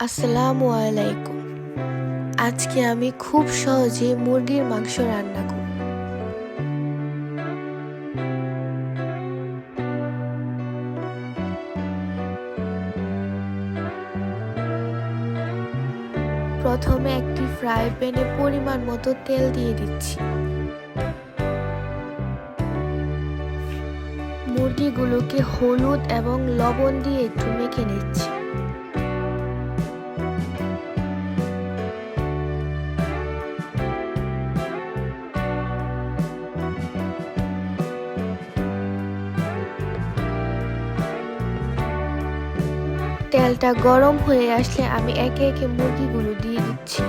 আসসালামু আলাইকুম। আজকে আমি খুব সহজে মুরগির মাংস রান্না করব। প্রথমে একটি ফ্রাই প্যানে পরিমাণ মতো তেল দিয়ে দিচ্ছি। মুরগিগুলোকে হলুদ এবং লবণ দিয়ে একটু মেখে নিচ্ছি। তেলটা গরম হয়ে আসলে আমি একে একে মুরগিগুলো দিয়ে দিচ্ছি।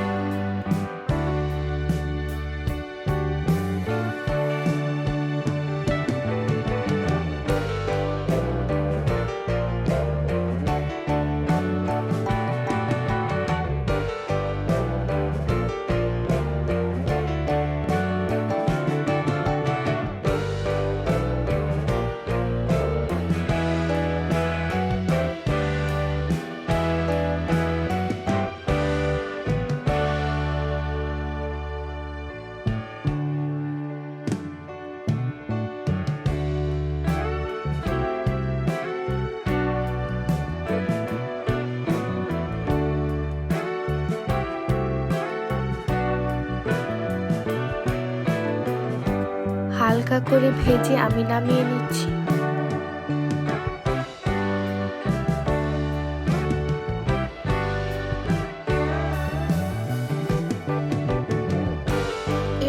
হালকা করে ভেজে আমি নামিয়ে নিচ্ছি।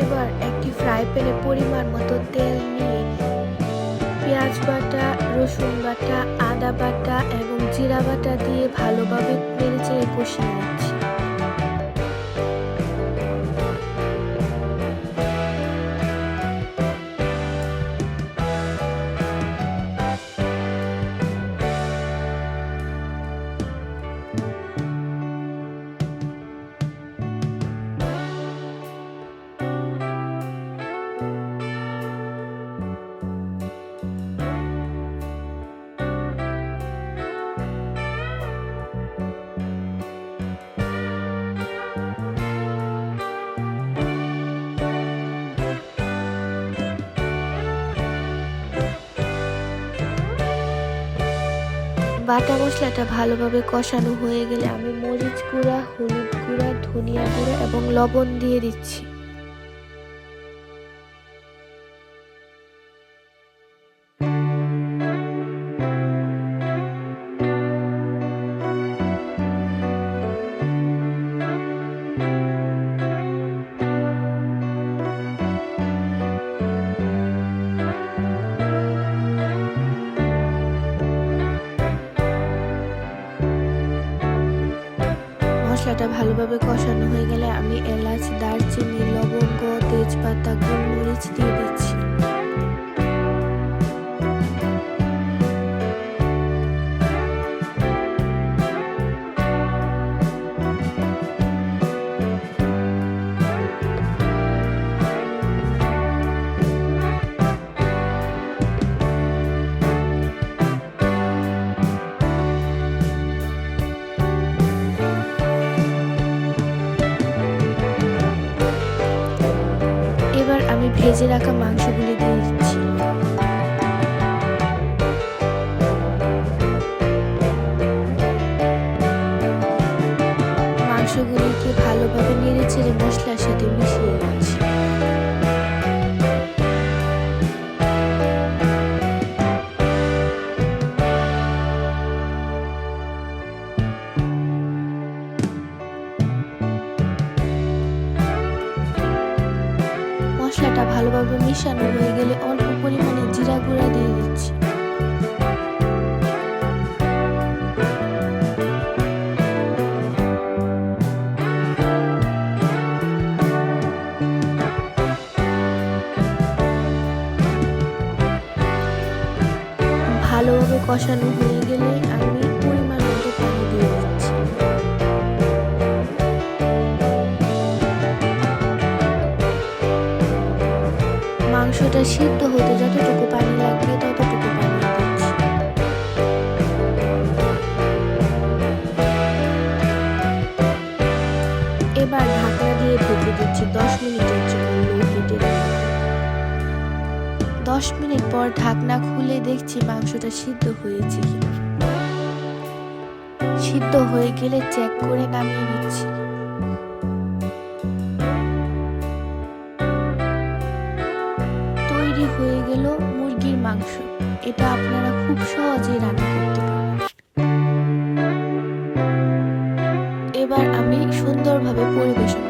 এবার একটি ফ্রাই প্যানে পরিমাণ মতো তেল নিয়ে পেঁয়াজ বাটা, রসুন বাটা, আদা বাটা এবং জিরা বাটা দিয়ে ভালোভাবে নেড়ে কষিয়ে নিচ্ছি। বাটা মশলাটা ভালোভাবে কষানো হয়ে গেলে আমি মরিচ গুঁড়া, হলুদ গুঁড়া, ধনিয়া গুঁড়া এবং লবণ দিয়ে দিচ্ছি। ভালোভাবে কষানো হয়ে গেলে আমি এলাচ দারচিনি লবঙ্গ তেজপাতা গোলমরিচ দিয়ে ভেজে রাখা মাংসগুলি দিয়ে মশলাটা ভালোভাবে মিশানো হয়ে গেলে অল্প পরিমাণে জিরা গুঁড়া দিয়ে দিচ্ছি। ভালোভাবে কষানো হয়ে গেলে মাংসটা সিদ্ধ হতে যতটুকু পানি লাগবে, ততটুকু পানি দিচ্ছি। এবার ঢাকনা দিয়ে ঢেকে দিচ্ছি দশ মিনিটের জন্য দশ মিনিট পর ঢাকনা খুলে দেখছি মাংসটা সিদ্ধ হয়েছে সিদ্ধ হয়ে গেলে চেক করে নামিয়ে নিচ্ছি। তৈরি হয়ে গেল মুরগির মাংস। এটা আপনারা খুব সহজেই রান্না করতে পারেন এবার আমি সুন্দরভাবে পরিবেশন